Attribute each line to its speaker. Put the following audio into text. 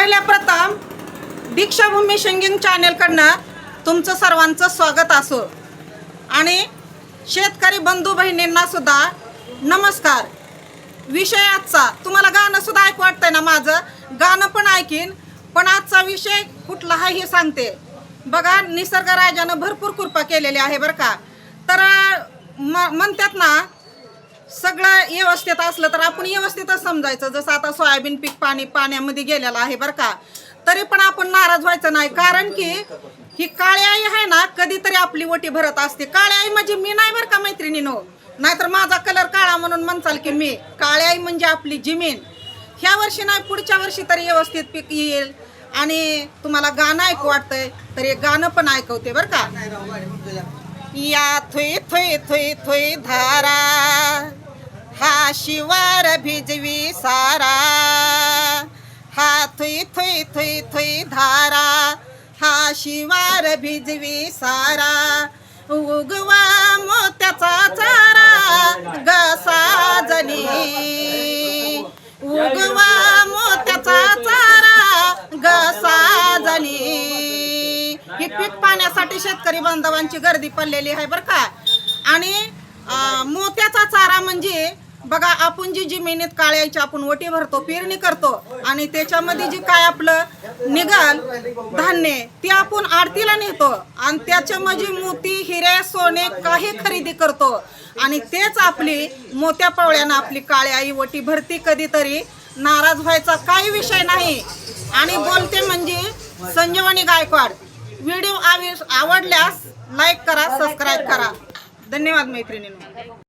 Speaker 1: पहिल्या प्रथम दीक्षाभूमी शिंगिंग चॅनेलकडनं तुमचं सर्वांचं स्वागत असो. आणि शेतकरी बंधू बहिणींना सुद्धा नमस्कार. विषय आजचा तुम्हाला गाणं सुद्धा ऐकू वाटतंय ना माझं? गाणं पण ऐकीन पण आजचा विषय कुठला आहे हे सांगते. बघा निसर्गराजानं भरपूर कृपा केलेली आहे बरं का. तर म म्हणतात ना सगळं व्यवस्थित असलं तर आपण व्यवस्थितच समजायचं. जसं आता सोयाबीन पीक पाणी पाण्यामध्ये गेलेलं आहे बरं का. तरी पण आपण नाराज व्हायचं नाही. कारण की ही काळी आई आहे ना कधीतरी आपली ओटी भरत असते. काळी आई म्हणजे मी नाही बरं का मैत्रिणीनो. नाहीतर माझा कलर काळा म्हणून म्हणचाल की मी. काळी आई म्हणजे आपली जमीन. ह्या वर्षी नाही पुढच्या वर्षी तरी व्यवस्थित पीक येईल. आणि तुम्हाला गाणं ऐकू वाटतंय तर हे गाणं पण ऐकवते बरं का. या थुई थोय थोय थोय धारा. हा शिवार भिजवी सारा. हा थुई थुई थुई थुई धारा. हा शिवार भिजवी सारा. उगवा मोत्याचा चारा. गसा जनी. उगवा मोत्याचा चारा. गसा जनी. ही पीक पाण्यासाठी शेतकरी बांधवांची गर्दी पडलेली आहे बरं का. आणि मोत्याचा चारा म्हणजे बघा आपण जी जमिनीत काळ्याची आपण वटी भरतो पेरणी करतो आणि त्याच्यामध्ये जे काय आपलं निघाल धान्य ते आपण आरतीला नेतो आणि त्याच्यामध्ये मोती हिरे सोने काही खरेदी करतो. आणि तेच आपली मोत्या पावळ्यानं आपली काळी आई वटी भरती कधीतरी. नाराज व्हायचा काही विषय नाही. आणि बोलते म्हणजे संजीवनी गायकवाड व्हिडिओ आवडल्यास लाईक करा सबस्क्राईब करा. धन्यवाद मैत्रिणींनो.